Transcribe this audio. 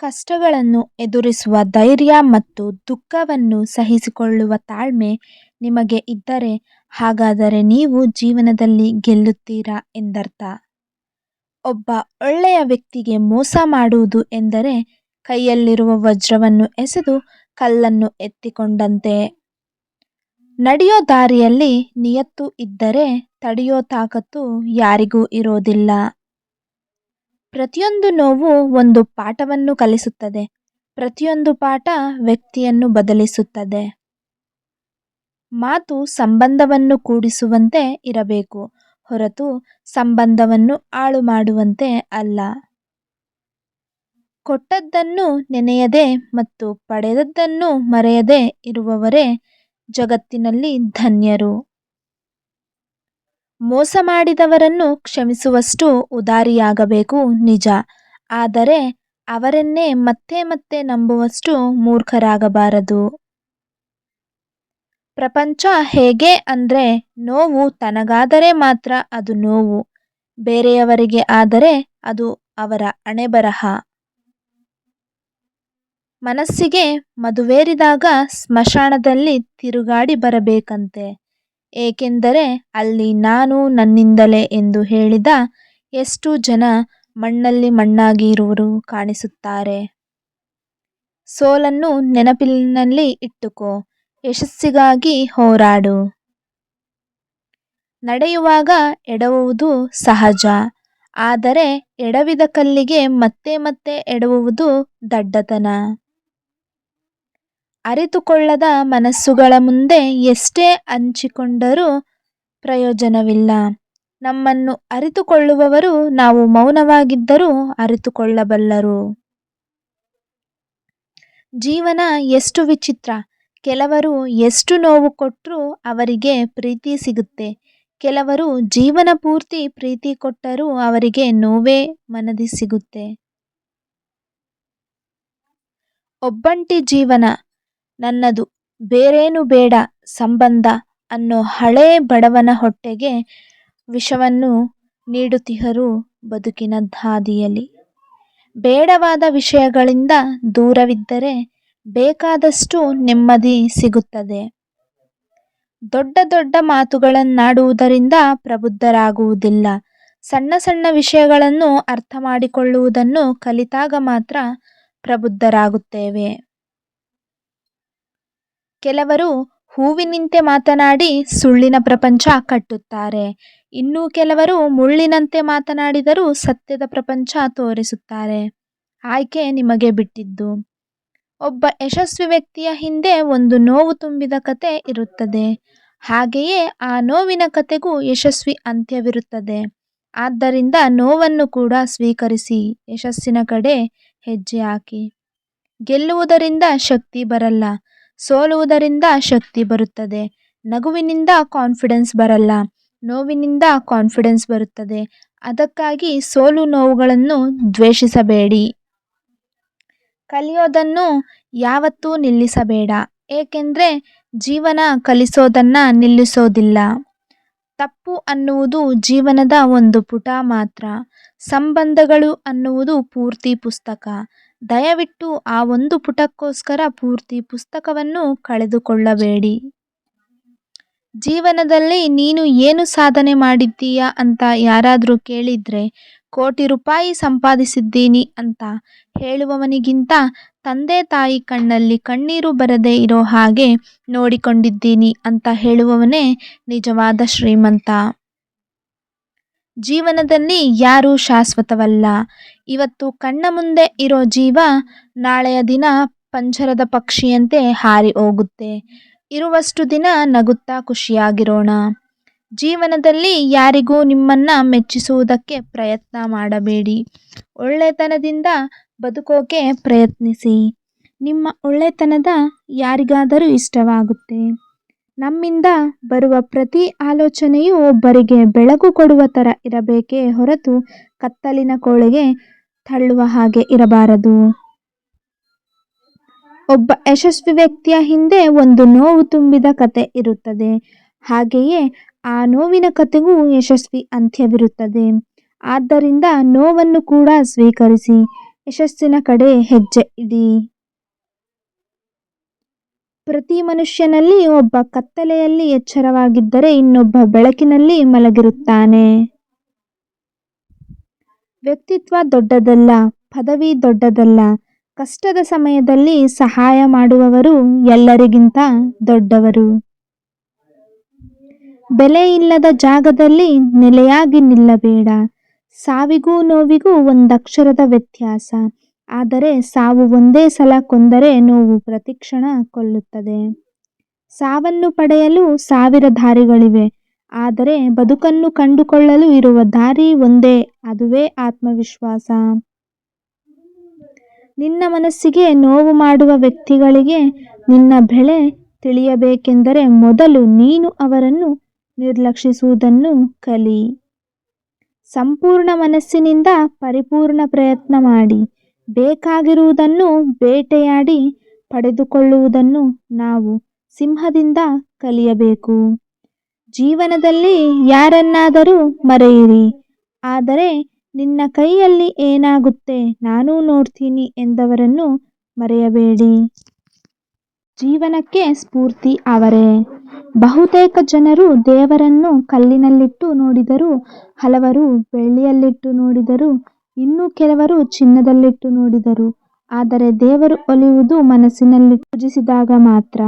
ಕಷ್ಟಗಳನ್ನು ಎದುರಿಸುವ ಧೈರ್ಯ ಮತ್ತು ದುಃಖವನ್ನು ಸಹಿಸಿಕೊಳ್ಳುವ ತಾಳ್ಮೆ ನಿಮಗೆ ಇದ್ದರೆ ಹಾಗಾದರೆ ನೀವು ಜೀವನದಲ್ಲಿ ಗೆಲ್ಲುತ್ತೀರಾ ಎಂದರ್ಥ. ಒಬ್ಬ ಒಳ್ಳೆಯ ವ್ಯಕ್ತಿಗೆ ಮೋಸ ಮಾಡುವುದು ಎಂದರೆ ಕೈಯಲ್ಲಿರುವ ವಜ್ರವನ್ನು ಎಸೆದು ಕಲ್ಲನ್ನು ಎತ್ತಿಕೊಂಡಂತೆ. ನಡೆಯೋ ದಾರಿಯಲ್ಲಿ ನಿಯತ್ತು ಇದ್ದರೆ ತಡೆಯೋ ತಾಕತ್ತು ಯಾರಿಗೂ ಇರೋದಿಲ್ಲ. ಪ್ರತಿಯೊಂದು ನೋವು ಒಂದು ಪಾಠವನ್ನು ಕಲಿಸುತ್ತದೆ. ಪ್ರತಿಯೊಂದು ಪಾಠ ವ್ಯಕ್ತಿಯನ್ನು ಬದಲಿಸುತ್ತದೆ. ಮಾತು ಸಂಬಂಧವನ್ನು ಕೂಡಿಸುವಂತೆ ಇರಬೇಕು. ಹೊರತು ಸಂಬಂಧವನ್ನು ಹಾಳು ಮಾಡುವಂತೆ ಅಲ್ಲ. ಕೊಟ್ಟದ್ದನ್ನು ನೆನೆಯದೆ ಮತ್ತು ಪಡೆದದ್ದನ್ನು ಮರೆಯದೆ ಇರುವವರೇ ಜಗತ್ತಿನಲ್ಲಿ ಧನ್ಯರು. ಮೋಸ ಮಾಡಿದವರನ್ನು ಕ್ಷಮಿಸುವಷ್ಟು ಉದಾರಿಯಾಗಬೇಕು, ನಿಜ. ಆದರೆ ಅವರನ್ನೇ ಮತ್ತೆ ಮತ್ತೆ ನಂಬುವಷ್ಟು ಮೂರ್ಖರಾಗಬಾರದು. ಪ್ರಪಂಚ ಹೇಗೆ ಅಂದ್ರೆ ನೋವು ತನಗಾದರೆ ಮಾತ್ರ ಅದು ನೋವು. ಬೇರೆಯವರಿಗೆ ಆದರೆ ಅದು ಅವರ ಅಣೆಬರಹ ಮನಸ್ಸಿಗೆ ಮದುವೇರಿದಾಗ ಸ್ಮಶಾನದಲ್ಲಿ ತಿರುಗಾಡಿ ಬರಬೇಕಂತೆ. ಏಕೆಂದರೆ ಅಲ್ಲಿ ನಾನು ನನ್ನಿಂದಲೇ ಎಂದು ಹೇಳಿದ ಎಷ್ಟು ಜನ ಮಣ್ಣಲ್ಲಿ ಮಣ್ಣಾಗಿ ಇರುವರು ಕಾಣಿಸುತ್ತಾರೆ. ಸೋಲನ್ನು ನೆನಪಿನಲ್ಲಿ ಇಟ್ಟುಕೋ, ಯಶಸ್ಸಿಗಾಗಿ ಹೋರಾಡು. ನಡೆಯುವಾಗ ಎಡವುವುದು ಸಹಜ, ಆದರೆ ಎಡವಿದ ಕಲ್ಲಿಗೆ ಮತ್ತೆ ಮತ್ತೆ ಎಡವುವುದು ದಡ್ಡತನ. ಅರಿತುಕೊಳ್ಳದ ಮನಸ್ಸುಗಳ ಮುಂದೆ ಎಷ್ಟೇ ಹಂಚಿಕೊಂಡರೂ ಪ್ರಯೋಜನವಿಲ್ಲ. ನಮ್ಮನ್ನು ಅರಿತುಕೊಳ್ಳುವವರು ನಾವು ಮೌನವಾಗಿದ್ದರೂ ಅರಿತುಕೊಳ್ಳಬಲ್ಲರು. ಜೀವನ ಎಷ್ಟು ವಿಚಿತ್ರ. ಕೆಲವರು ಎಷ್ಟು ನೋವು ಕೊಟ್ಟರೂ ಅವರಿಗೆ ಪ್ರೀತಿ ಸಿಗುತ್ತೆ. ಕೆಲವರು ಜೀವನ ಪೂರ್ತಿ ಪ್ರೀತಿ ಕೊಟ್ಟರೂ ಅವರಿಗೆ ನೋವೇ ಮನದಿ ಸಿಗುತ್ತೆ. ಒಬ್ಬಂಟಿ ಜೀವನ. ನನ್ನದು. ಬೇರೇನು ಬೇಡ ಸಂಬಂಧ ಅನ್ನೋ ಹಳೇ ಬಡವನ ಹೊಟ್ಟೆಗೆ ವಿಷವನ್ನು ನೀಡುತ್ತಿಹರು ಬದುಕಿನ ಹಾದಿಯಲ್ಲಿ ಬೇಡವಾದ ವಿಷಯಗಳಿಂದ ದೂರವಿದ್ದರೆ ಬೇಕಾದಷ್ಟು ನೆಮ್ಮದಿ ಸಿಗುತ್ತದೆ. ದೊಡ್ಡ ದೊಡ್ಡ ಮಾತುಗಳನ್ನಾಡುವುದರಿಂದ ಪ್ರಬುದ್ಧರಾಗುವುದಿಲ್ಲ. ಸಣ್ಣ ಸಣ್ಣ ವಿಷಯಗಳನ್ನು ಅರ್ಥ ಮಾಡಿಕೊಳ್ಳುವುದನ್ನು ಕಲಿತಾಗ ಮಾತ್ರ ಪ್ರಬುದ್ಧರಾಗುತ್ತೇವೆ. ಕೆಲವರು ಹೂವಿನಂತೆ ಮಾತನಾಡಿ ಸುಳ್ಳಿನ ಪ್ರಪಂಚ ಕಟ್ಟುತ್ತಾರೆ. ಇನ್ನು ಕೆಲವರು ಮುಳ್ಳಿನಂತೆ ಮಾತನಾಡಿದರೂ ಸತ್ಯದ ಪ್ರಪಂಚ ತೋರಿಸುತ್ತಾರೆ. ಆಯ್ಕೆ ನಿಮಗೆ ಬಿಟ್ಟಿದ್ದು. ಒಬ್ಬ ಯಶಸ್ವಿ ವ್ಯಕ್ತಿಯ ಹಿಂದೆ ಒಂದು ನೋವು ತುಂಬಿದ ಕತೆ ಇರುತ್ತದೆ. ಹಾಗೆಯೇ ಆ ನೋವಿನ ಕತೆಗೂ ಯಶಸ್ವಿ ಅಂತ್ಯವಿರುತ್ತದೆ. ಆದ್ದರಿಂದ ನೋವನ್ನು ಕೂಡ ಸ್ವೀಕರಿಸಿ, ಯಶಸ್ಸಿನ ಕಡೆ ಹೆಜ್ಜೆ ಹಾಕಿ. ಗೆಲ್ಲುವುದರಿಂದ ಶಕ್ತಿ ಬರಲ್ಲ. ಸೋಲುವುದರಿಂದ ಶಕ್ತಿ ಬರುತ್ತದೆ. ನಗುವಿನಿಂದ ಕಾನ್ಫಿಡೆನ್ಸ್ ಬರಲ್ಲ. ನೋವಿನಿಂದ ಕಾನ್ಫಿಡೆನ್ಸ್ ಬರುತ್ತದೆ. ಅದಕ್ಕಾಗಿ ಸೋಲು ನೋವುಗಳನ್ನು ದ್ವೇಷಿಸಬೇಡಿ. ಕಲಿಯೋದನ್ನು ಯಾವತ್ತೂ ನಿಲ್ಲಿಸಬೇಡ. ಏಕೆಂದರೆ ಜೀವನ ಕಲಿಸೋದನ್ನು ನಿಲ್ಲಿಸೋದಿಲ್ಲ. ತಪ್ಪು ಅನ್ನುವುದು ಜೀವನದ ಒಂದು ಪುಟ ಮಾತ್ರ. ಸಂಬಂಧಗಳು ಅನ್ನುವುದು ಪೂರ್ತಿ ಪುಸ್ತಕ. ದಯವಿಟ್ಟು ಆ ಒಂದು ಪುಟಕ್ಕೋಸ್ಕರ ಪೂರ್ತಿ ಪುಸ್ತಕವನ್ನು ಕಳೆದುಕೊಳ್ಳಬೇಡಿ. ಜೀವನದಲ್ಲಿ ನೀನು ಏನು ಸಾಧನೆ ಮಾಡಿದ್ದೀಯಾ ಅಂತ ಯಾರಾದರೂ ಕೇಳಿದ್ರೆ ಕೋಟಿ ರೂಪಾಯಿ ಸಂಪಾದಿಸಿದ್ದೀನಿ ಅಂತ ಹೇಳುವವನಿಗಿಂತ ತಂದೆ ತಾಯಿ ಕಣ್ಣಲ್ಲಿ ಕಣ್ಣೀರು ಬರದೇ ಇರೋ ಹಾಗೆ ನೋಡಿಕೊಂಡಿದ್ದೀನಿ ಅಂತ ಹೇಳುವವನೇ ನಿಜವಾದ ಶ್ರೀಮಂತ. ಜೀವನದಲ್ಲಿ ಯಾರೂ ಶಾಶ್ವತವಲ್ಲ. ಇವತ್ತು ಕಣ್ಣ ಮುಂದೆ ಇರೋ ಜೀವ ನಾಳೆಯ ದಿನ ಪಂಜರದ ಪಕ್ಷಿಯಂತೆ ಹಾರಿ ಹೋಗುತ್ತೆ. ಇರುವಷ್ಟು ದಿನ ನಗುತ್ತಾ ಖುಷಿಯಾಗಿರೋಣ. ಜೀವನದಲ್ಲಿ ಯಾರಿಗೂ ನಿಮ್ಮನ್ನ ಮೆಚ್ಚಿಸುವುದಕ್ಕೆ ಪ್ರಯತ್ನ ಮಾಡಬೇಡಿ. ಒಳ್ಳೆತನದಿಂದ ಬದುಕೋಕೆ ಪ್ರಯತ್ನಿಸಿ. ನಿಮ್ಮ ಒಳ್ಳೆತನದ ಯಾರಿಗಾದರೂ ಇಷ್ಟವಾಗುತ್ತೆ. ನಮ್ಮಿಂದ ಬರುವ ಪ್ರತಿ ಆಲೋಚನೆಯೂ ಒಬ್ಬರಿಗೆ ಬೆಳಕು ಕೊಡುವ ಥರ ಇರಬೇಕೇ ಹೊರತು ಕತ್ತಲಿನ ಕೋಳಿಗೆ ತಳ್ಳುವ ಹಾಗೆ ಇರಬಾರದು. ಒಬ್ಬ ಯಶಸ್ವಿ ವ್ಯಕ್ತಿಯ ಹಿಂದೆ ಒಂದು ನೋವು ತುಂಬಿದ ಕತೆ ಇರುತ್ತದೆ. ಹಾಗೆಯೇ ಆ ನೋವಿನ ಕತೆಗೂ ಯಶಸ್ವಿ ಅಂತ್ಯವಿರುತ್ತದೆ. ಆದ್ದರಿಂದ ನೋವನ್ನು ಕೂಡ ಸ್ವೀಕರಿಸಿ, ಯಶಸ್ಸಿನ ಕಡೆ ಹೆಜ್ಜೆ ಇಡಿ. ಪ್ರತಿ ಮನುಷ್ಯನಲ್ಲಿ ಒಬ್ಬ ಕತ್ತಲೆಯಲ್ಲಿ ಎಚ್ಚರವಾಗಿದ್ದರೆ ಇನ್ನೊಬ್ಬ ಬೆಳಕಿನಲ್ಲಿ ಮಲಗಿರುತ್ತಾನೆ. ವ್ಯಕ್ತಿತ್ವ ದೊಡ್ಡದಲ್ಲ, ಪದವಿ ದೊಡ್ಡದಲ್ಲ, ಕಷ್ಟದ ಸಮಯದಲ್ಲಿ ಸಹಾಯ ಮಾಡುವವರು ಎಲ್ಲರಿಗಿಂತ ದೊಡ್ಡವರು. ಬೆಲೆ ಇಲ್ಲದ ಜಾಗದಲ್ಲಿ ನೆಲೆಯಾಗಿ ನಿಲ್ಲಬೇಡ. ಸಾವಿಗೂ ನೋವಿಗೂ ಒಂದಕ್ಷರದ ವ್ಯತ್ಯಾಸ. ಆದರೆ ಸಾವು ಒಂದೇ ಸಲ ಕೊಂದರೆ ನೋವು ಪ್ರತಿಕ್ಷಣ ಕೊಲ್ಲುತ್ತದೆ. ಸಾವನ್ನು ಪಡೆಯಲು ಸಾವಿರ ದಾರಿಗಳಿವೆ. ಆದರೆ ಬದುಕನ್ನು ಕಂಡುಕೊಳ್ಳಲು ಇರುವ ದಾರಿ ಒಂದೇ, ಅದುವೇ ಆತ್ಮವಿಶ್ವಾಸ. ನಿನ್ನ ಮನಸ್ಸಿಗೆ ನೋವು ಮಾಡುವ ವ್ಯಕ್ತಿಗಳಿಗೆ ನಿನ್ನ ಬೆಳೆ ತಿಳಿಯಬೇಕೆಂದರೆ ಮೊದಲು ನೀನು ಅವರನ್ನು ನಿರ್ಲಕ್ಷಿಸುವುದನ್ನು ಕಲಿ. ಸಂಪೂರ್ಣ ಮನಸ್ಸಿನಿಂದ ಪರಿಪೂರ್ಣ ಪ್ರಯತ್ನ ಮಾಡಿ. ಬೇಕಾಗಿರುವುದನ್ನು ಬೇಟೆಯಾಡಿ ಪಡೆದುಕೊಳ್ಳುವುದನ್ನು ನಾವು ಸಿಂಹದಿಂದ ಕಲಿಯಬೇಕು. ಜೀವನದಲ್ಲಿ ಯಾರನ್ನಾದರೂ ಮರೆಯಿರಿ. ಆದರೆ ನಿನ್ನ ಕೈಯಲ್ಲಿ ಏನಾಗುತ್ತೆ ನಾನು ನೋಡ್ತೀನಿ ಎಂದವರನ್ನು ಮರೆಯಬೇಡಿ. ಜೀವನಕ್ಕೆ ಸ್ಫೂರ್ತಿ ಅವರೇ. ಬಹುತೇಕ ಜನರು ದೇವರನ್ನು ಕಲ್ಲಿನಲ್ಲಿಟ್ಟು ನೋಡಿದರು, ಹಲವರು ಬೆಳ್ಳಿಯಲ್ಲಿಟ್ಟು ನೋಡಿದರು ಇನ್ನು ಕೆಲವರು ಚಿನ್ನದಲ್ಲಿಟ್ಟು ನೋಡಿದರು ಆದರೆ ದೇವರು ಒಲಿಯುವುದು ಮನಸ್ಸಿನಲ್ಲಿ ಪೂಜಿಸಿದಾಗ ಮಾತ್ರ.